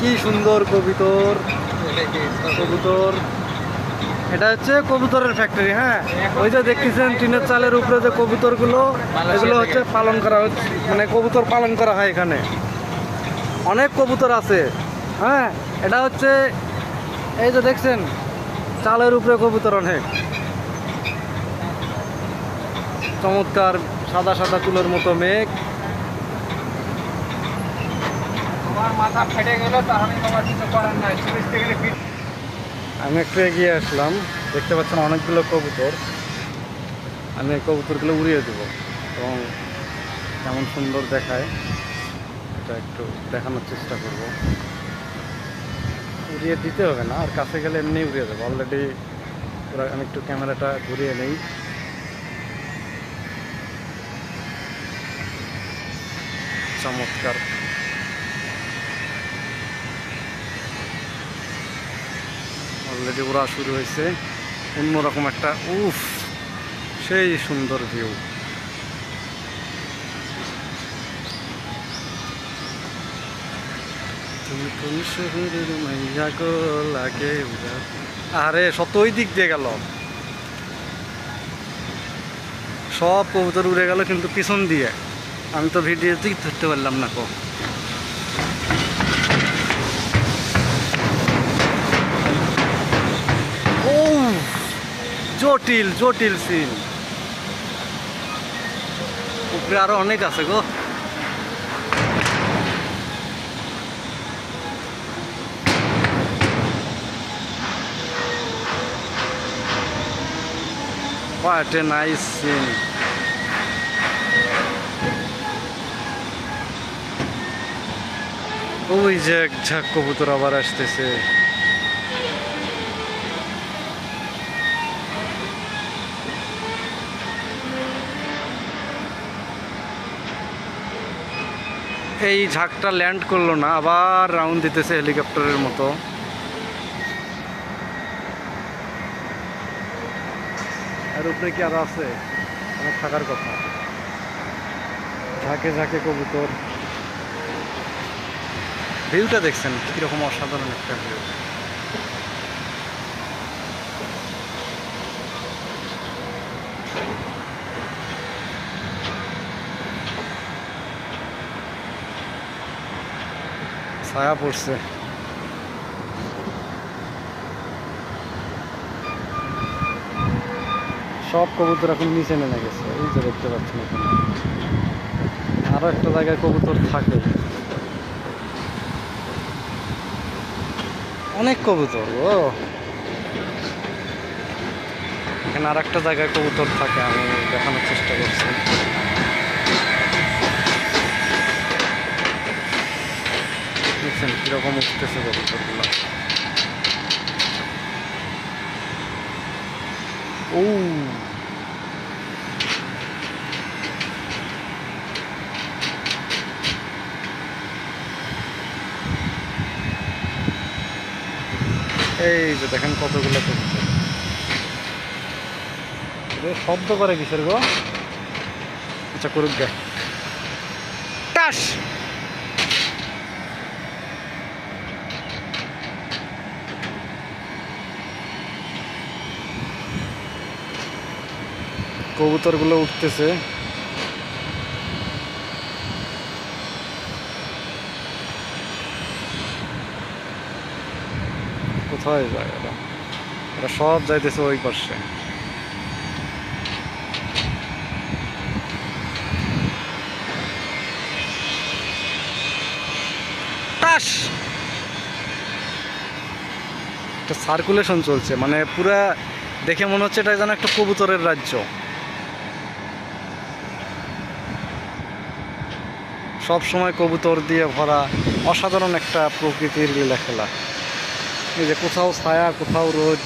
কি সুন্দর কবিতর। কবুতর। এটা হচ্ছে কবুতরের ফ্যাক্টরি হ্যাঁ? ওই যে দেখতেছেন টিনের চালের উপরে যে কবুতরগুলো, এগুলো হচ্ছে পালন করা হচ্ছে মানে কবুতর পালন করা হয় এখানে। অনেক কবুতর আছে হ্যাঁ? এটা হচ্ছে, এই যে দেখছেন, চালের উপরে কবুতর অনেক। চমৎকার সাদা সাদা চুলের মতো মেঘ। আমি একটু এগিয়ে আসলাম। দেখতে পাচ্ছেন অনেকগুলো কবুতর। আমি কবুতরগুলো উড়িয়ে দেবো। এবং কেমন সুন্দর দেখায়, এটা একটু দেখানোর চেষ্টা করব। উড়িয়ে দিতে হবে না, আর কাছে গেলে এমনি উড়িয়ে দেবো। অলরেডি আমি একটু ক্যামেরাটা ঘুরিয়ে নেই। চমৎকার। অলরেডি ওরা শুরু হয়েছে। অন্যরকম একটা, উফ, সেই সুন্দর ভিউ আরে সত ওই দিক দিয়ে গেল। সব কবুতর উড়ে গেল কিন্তু পিছন দিয়ে। আমি তো ভিডিও ভিডিওতেই ধরতে পারলাম না কো ও জটিল জটিল সিন উপরে আরও অনেক আছে গো. ওই যে এক ঝাঁক কবুতর আবার আসতেছে। এই ঝাঁকটা ল্যান্ড করল না আবার রাউন্ড দিতেছে হেলিকপ্টারের মতো। আর উপরে কি আরও আছে? অনেক থাকার কথা। ঝাঁকে ঝাঁকে কবুতর। ভিউটা দেখছেন কীরকম অসাধারণ একটা ভিউ ছায়া পড়ছে। সব কবুতর এখন নিচে নেমে গেছে। এই যে দেখতে পাচ্ছেন এখানে। আরও একটা জায়গায় কবুতর থাকে। অনেক কবুতর, ও। এখানে আর একটা জায়গায় কবুতর থাকে, আমি দেখানোর চেষ্টা করছি। দেখছেন কীরকম উঠতেছে কবুতরগুলো ও এই যে দেখেন কতগুলো কবুতর শব্দ করে কিসের গো? আচ্ছা করুক গে। কবুতরগুলো উঠতেছে। কোথায় যায় এরা এরা সব যাইতেছে ওই পাশে। একটা সার্কুলেশন চলছে মানে পুরা দেখে মনে হচ্ছে এটা যেন একটা কবুতরের রাজ্য। সব সময় কবুতর দিয়ে ভরা অসাধারণ একটা প্রকৃতির লীলা খেলা। এই যে কোথাও ছায়া, কোথাও রোদ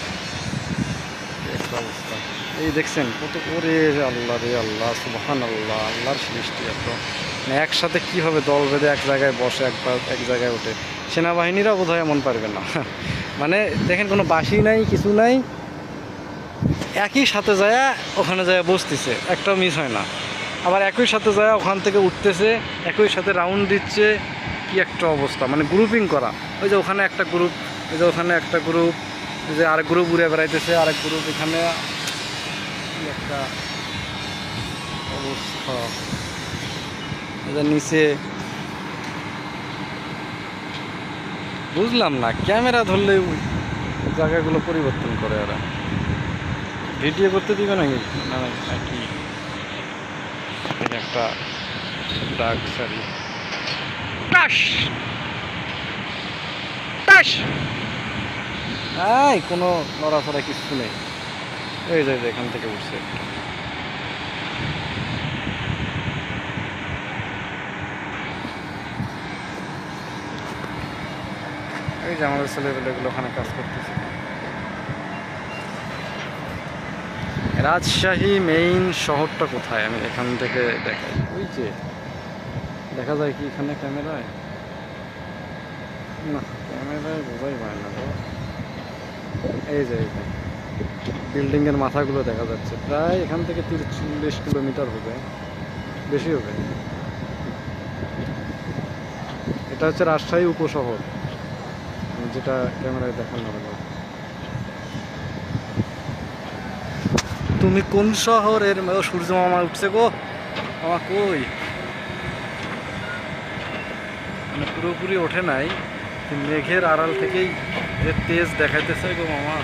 অবস্থা। এই দেখছেন কত করে আল্লাহ রে আল্লাহ সুবহান আল্লাহ আল্লাহর সৃষ্টি এত। মানে একসাথে কীভাবে দল বেঁধে এক জায়গায় বসে একবার এক জায়গায় ওঠে। সেনাবাহিনীরা বোধ এমন পারবে না। মানে দেখেন কোনো বাসি নাই, কিছু নাই। একই সাথে যায়, ওখানে যায়, বসতেছে। একটাও মিস হয় না। আবার একই সাথে যায়, ওখান থেকে উঠতেছে, একই সাথে রাউন্ড দিচ্ছে। কি একটা অবস্থা মানে গ্রুপিং করা। ওই যে ওখানে একটা গ্রুপ ওই যে ওখানে একটা গ্রুপ ওই যে আরেক গ্রুপ উড়ে বেড়াইতেছে, আরেক গ্রুপ এখানে। একটা অবস্থা। যে নিচে। বুঝলাম না, ক্যামেরা ধরলে জায়গাগুলো পরিবর্তন করে ওরা। ভিডিও করতে দিবে নাকি? না না যে একটা ডাক সারি টাস টাস এই কোনো নড়াচড়া কিছু নেই। এই যে এই যে এখান থেকে উঠছে। একটা। এই যে আমাদের ছেলেপেলেগুলো ওখানে কাজ করতেছে। রাজশাহী মেইন শহরটা কোথায়? আমি এখান থেকে দেখাই। ওই যে, দেখা যায় কি এখানে ক্যামেরায়? না, ক্যামেরায় বোঝাই পায় না তো। এই যে এই যে, বিল্ডিংয়ের মাথাগুলো দেখা যাচ্ছে। প্রায় এখান থেকে তিরিশ কিলোমিটার হবে। বেশি হবে। এটা হচ্ছে রাজশাহী উপশহর, যেটা ক্যামেরায় দেখানো হলো। তুমি কোন শহরের সূর্য মামা উঠছে গো মামা কই মানে পুরোপুরি ওঠে নাই মেঘের আড়াল থেকেই যে তেজ দেখাইতেছে গো মামা